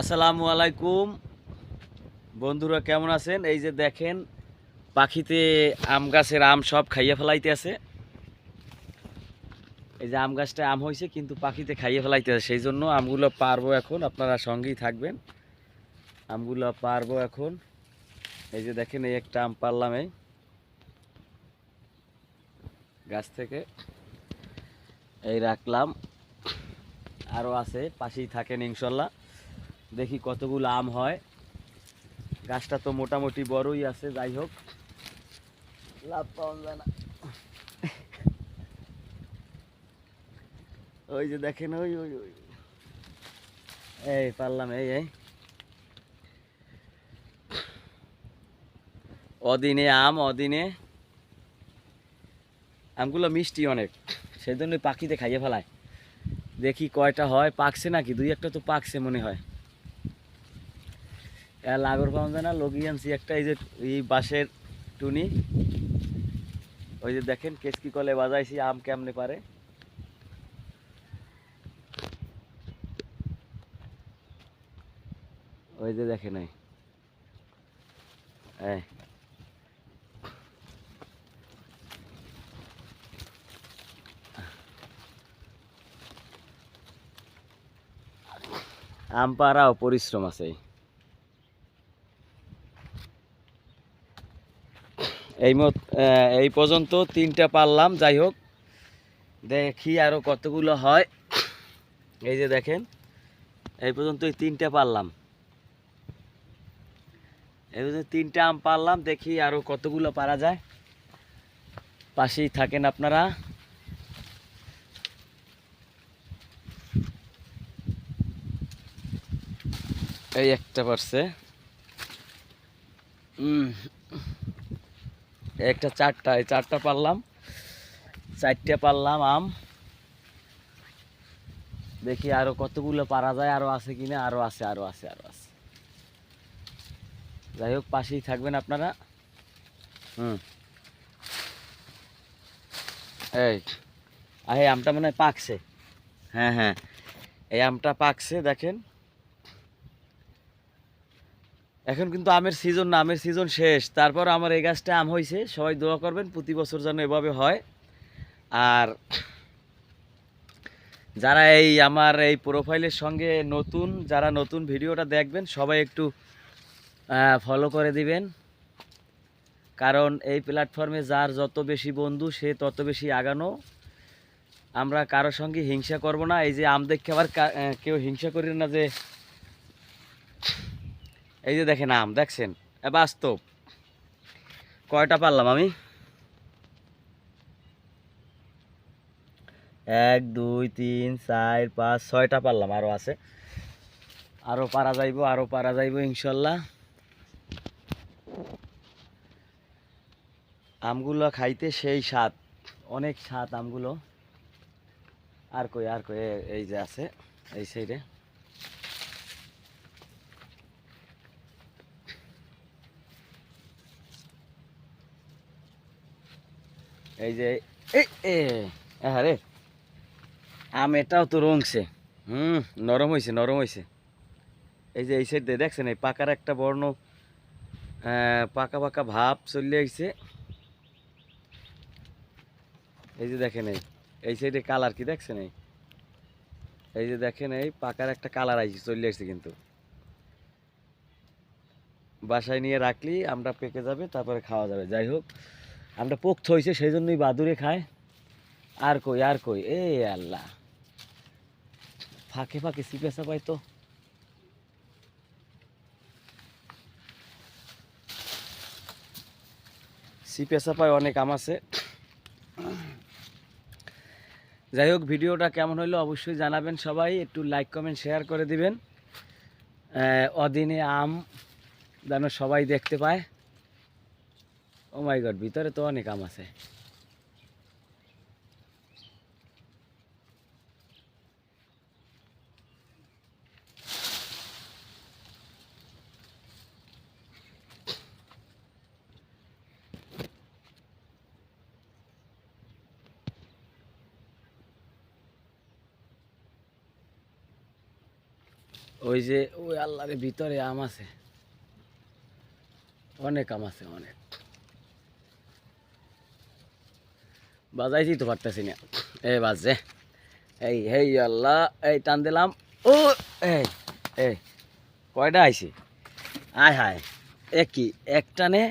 আসসালামু আলাইকুম। বন্ধুরা কেমন আছেন? এই যে দেখেন, পাখিতে আম গাছের আম সব খাইয়ে ফেলাইতে আছে। এই যে আম গাছটা আম হয়েছে কিন্তু পাখিতে খাইয়ে ফেলাইতে আছে। সেই জন্য আমগুলো পারব এখন, আপনারা সঙ্গেই থাকবেন। আমগুলো পারব এখন। এই যে দেখেন, এই একটা আম পারলাম এই গাছ থেকে। এই রাখলাম। আরও আছে, পাশেই থাকেন ইনশাল্লাহ। দেখি কতগুলো আম হয়। গাছটা তো মোটামুটি বড়ই আছে, যাই হোক। লাভ পাওয়া যায় না। ওই যে দেখেন, ওই ওই ওই। এই পারলাম, এই এই। অদিনে আম, অদিনে আমগুলো মিষ্টি অনেক সেই জন্যই পাখিতে খাইয়ে ফেলায়। দেখি কয়টা হয়, পাকছে নাকি? দুই একটা তো পাকছে মনে হয়। লাগর পাওয়া যায় না লগি আনছি একটা, এই যে, এই বাঁশের টুনি। ওই যে দেখেন কেসকি কলে বাজাইছি, আম কেমনে পারে। ওই যে দেখেন এই। এই আম পাড়াও পরিশ্রম আছে। এই মত এই পর্যন্ত তিনটা পারলাম যাই হোক। দেখি আরও কতগুলো হয়। এই যে দেখেন এই পর্যন্ত এই তিনটা পারলাম। এই পর্যন্ত তিনটা আম পারলাম দেখি আরও কতগুলো পারা যায়। পাশেই থাকেন আপনারা। এই একটা পারছে। উম, একটা চারটা, এই চারটা পারলাম। চারটে পারলাম আম। দেখি আরও কতগুলো পারা যায়, আরও আছে কিনা, আরও আছে আরও আছে আরও আছে। যাই হোক, পাশেই থাকবেন আপনারা। হুম। এই এই আমটা মনে হয় পাকছে। হ্যাঁ হ্যাঁ। এই আমটা পাকছে, দেখেন। এখন কিন্তু আমের সিজন না, আমের সিজন শেষ। তারপর আমার এই গাছটা আম হয়েছে সবাই দোয়া করবেন, প্রতি বছর যেন এভাবে হয়। আর যারা এই আমার এই প্রোফাইলের সঙ্গে নতুন, যারা নতুন ভিডিওটা দেখবেন, সবাই একটু ফলো করে দিবেন। কারণ এই প্ল্যাটফর্মে যার যত বেশি বন্ধু, সে তত বেশি আগানো। আমরা কারোর সঙ্গে হিংসা করব না। এই যে আম দেখে আবার কেউ হিংসা করি না যে এই যে দেখেন আম, দেখছেন? বাস্তব। কয়টা পারলাম আমি? এক, দুই, তিন, চার, পাঁচ, ছয়টা পারলাম আরও আছে। আরও পারা যাইব আরও পারা যাইব, ইনশাল্লাহ। আমগুলো খাইতে সেই স্বাদ, অনেক স্বাদ আমগুলো। আর কই আর কই এই যে আছে, এই সাইডে। এই যে হ্যাঁ রে। আম এটাও তো রংছে। হুম, নরম হয়েছে নরম হয়েছে এই যে এই সাইড দিয়ে দেখছেন, এই পাকার একটা বর্ণ পাকা পাকা ভাব চলে আইছে। এই যে দেখেন এই এই সাইডে কালার কি দেখছেন এই? এই যে দেখেন এই, পাকার একটা কালার আইছে, চলে আসছে কিন্তু। বাসায় নিয়ে রাখলি আমরা পেকে যাবে, তারপরে খাওয়া যাবে। যাই হোক আমরা পোক্ত হয়েছে সেই জন্যই বাদুরে খায়। আর কই আর কই? এ আল্লাহ। ফাঁকে ফাঁকে সিপে চাপাই তো। সিপে চাপায় অনেক আম আছে। যাই হোক, ভিডিওটা কেমন হলো অবশ্যই জানাবেন সবাই। একটু লাইক কমেন্ট শেয়ার করে দিবেন। অদিনে আম যেন সবাই দেখতে পায়। ও মাই গড ভিতরে তো অনেক আম আছে। ওই যে, ওই আল্লাহরের ভিতরে আম আছে। অনেক আম আছে, অনেক। বাজাইছি তো পারতেছি না। এই বাজে এই, হেই আল্লাহ, এই টান দিলাম। ও, এই এই, কয়টা আইছে? আয় হায়, একই এক টানে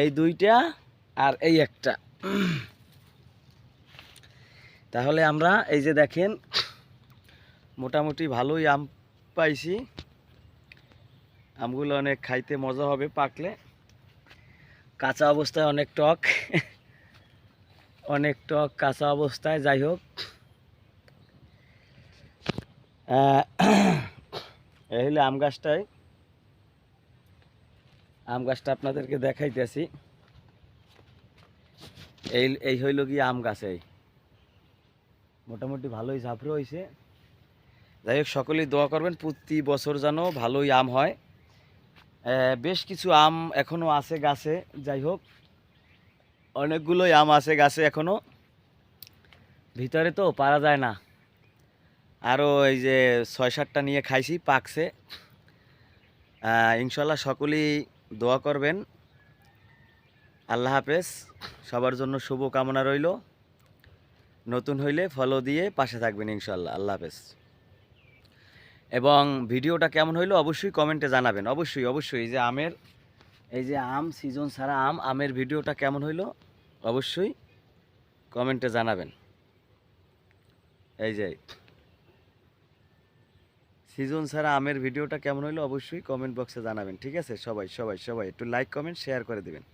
এই দুইটা আর এই একটা। তাহলে আমরা এই যে দেখেন, মোটামুটি ভালোই আম পাইছি। আমগুলো অনেক খাইতে মজা হবে পাকলে। কাঁচা অবস্থায় অনেক টক। অনেক টক, কাঁচা অবস্থায়, যাই হোক। এই আম গাছটাই। আম গাছটা আপনাদেরকে দেখাইতেছি। এই এই হইল কি আম গাছ মোটামুটি ভালোই ঝাপড়ে হয়েছে যাই হোক, সকলেই দোয়া করবেন, প্রতি বছর যেন ভালোই আম হয়। বেশ কিছু আম এখনও আছে গাছে, যাই হোক। অনেকগুলোই আম আছে গাছে এখনও। ভিতরে তো পারা যায় না। আরও এই যে ছয় সাতটা নিয়ে খাইছি পাকছে। ইনশাল্লাহ সকলেই দোয়া করবেন। আল্লাহ হাফেজ, সবার জন্য শুভ কামনা রইল। নতুন হইলে ফলো দিয়ে পাশে থাকবেন ইনশাল্লাহ। আল্লাহ হাফেজ। এবং ভিডিওটা কেমন হইল অবশ্যই কমেন্টে জানাবেন। অবশ্যই অবশ্যই যে আমের এই যে আম সিজন ছাড়া আম, আমের ভিডিওটা কেমন হইল? অবশ্যই কমেন্টে জানাবেন। এই যে সিজন ছাড়া আমের ভিডিওটা কেমন হইল অবশ্যই কমেন্ট বক্সে জানাবেন, ঠিক আছে? সবাই সবাই সবাই একটু লাইক কমেন্ট শেয়ার করে দিবেন।